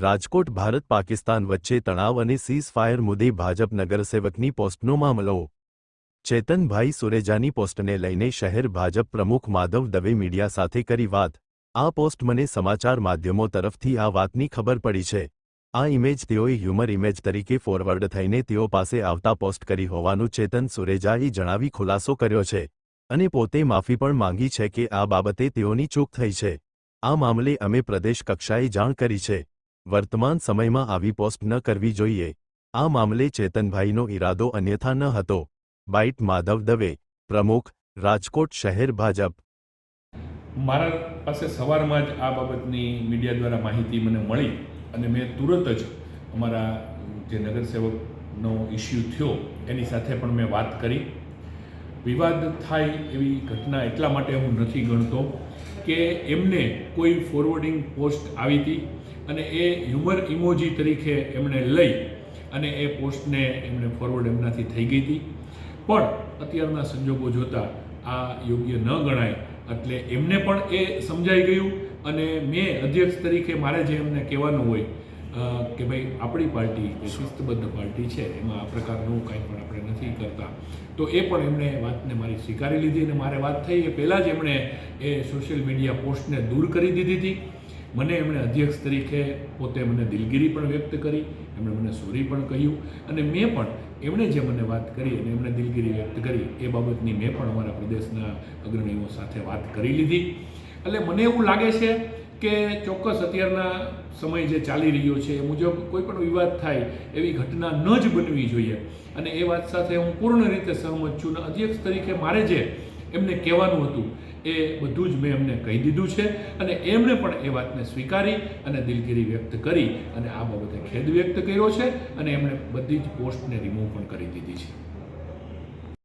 રાજકોટ, ભારત, પાકિસ્તાન વચ્ચે તણાવ અને સીઝ ફાયર મુદ્દે ભાજપ નગરસેવકની પોસ્ટનો મામલો. ચેતનભાઈ સુરેજાની પોસ્ટને લઈને શહેર ભાજપ પ્રમુખ માધવ દવે મીડિયા સાથે કરી વાત. આ પોસ્ટ મને સમાચાર માધ્યમો તરફથી આ વાતની ખબર પડી છે. આ ઇમેજ તેઓએ હ્યુમર ઇમેજ તરીકે ફોરવર્ડ થઈને તેઓ પાસે આવતા પોસ્ટ કરી હોવાનું ચેતન સુરેજાએ જણાવી ખુલાસો કર્યો છે. અને પોતે માફી પણ માંગી છે કે આ બાબતે તેઓની ચૂક થઈ છે. આ મામલે અમે પ્રદેશ કક્ષાએ જાણ કરી છે. વર્તમાન સમયમાં આવી પોસ્ટ ન કરવી જોઈએ. આ મામલે ચેતનભાઈનો ઈરાદો અન્યથા ન હતો. બાઇટ માધવ દવે, પ્રમુખ, રાજકોટ શહેર ભાજપ. મારા પાસે સવારમાં જ આ બાબતની મીડિયા દ્વારા માહિતી મને મળી અને મેં તુરંત જ અમારા જે નગરસેવકનો ઇસ્યુ થયો એની સાથે પણ મેં વાત કરી. વિવાદ થાય એવી ઘટના એટલા માટે હું નથી ગણતો કે એમને કોઈ ફોરવર્ડિંગ પોસ્ટ આવી હતી અને એ હ્યુમર ઇમોજી તરીકે એમણે લઈ અને એ પોસ્ટને એમણે ફોરવર્ડ એમનાથી થઈ ગઈ હતી. પણ અત્યારના સંજોગો જોતાં આ યોગ્ય ન ગણાય એટલે એમને પણ એ સમજાઈ ગયું અને મેં અધ્યક્ષ તરીકે મારે જે એમને કહેવાનું હોય કે ભાઈ આપણી પાર્ટી જે શિસ્તબદ્ધ પાર્ટી છે, એમાં આ પ્રકારનું કાંઈ પણ આપણે નથી કરતા. તો એ પણ એમણે વાતને મારી સ્વીકારી લીધી અને મારે વાત થઈ એ પહેલાં જ એમણે એ સોશિયલ મીડિયા પોસ્ટને દૂર કરી દીધી હતી. મને એમણે અધ્યક્ષ તરીકે પોતે મને દિલગીરી પણ વ્યક્ત કરી, એમણે મને સોરી પણ કહ્યું અને મેં પણ એમણે જે મને વાત કરી અને એમણે દિલગીરી વ્યક્ત કરી એ બાબતની મેં પણ અમારા પ્રદેશના અગ્રણીઓ સાથે વાત કરી લીધી. એટલે મને એવું લાગે છે કે ચોક્કસ અત્યારના સમય જે ચાલી રહ્યો છે એ મુજબ કોઈ પણ વિવાદ થાય એવી ઘટના ન જ બનવી જોઈએ. અને એ વાત સાથે હું પૂર્ણ રીતે સહમત છું અને અધ્યક્ષ તરીકે મારે જે એમને કહેવાનું હતું એ બધું જ મેં એમને કહી દીધું છે અને એમણે પણ એ વાતને સ્વીકારી અને દિલગીરી વ્યક્ત કરી અને આ બાબતે ખેદ વ્યક્ત કર્યો છે અને એમણે બધી જ પોસ્ટને રિમૂવ પણ કરી દીધી છે.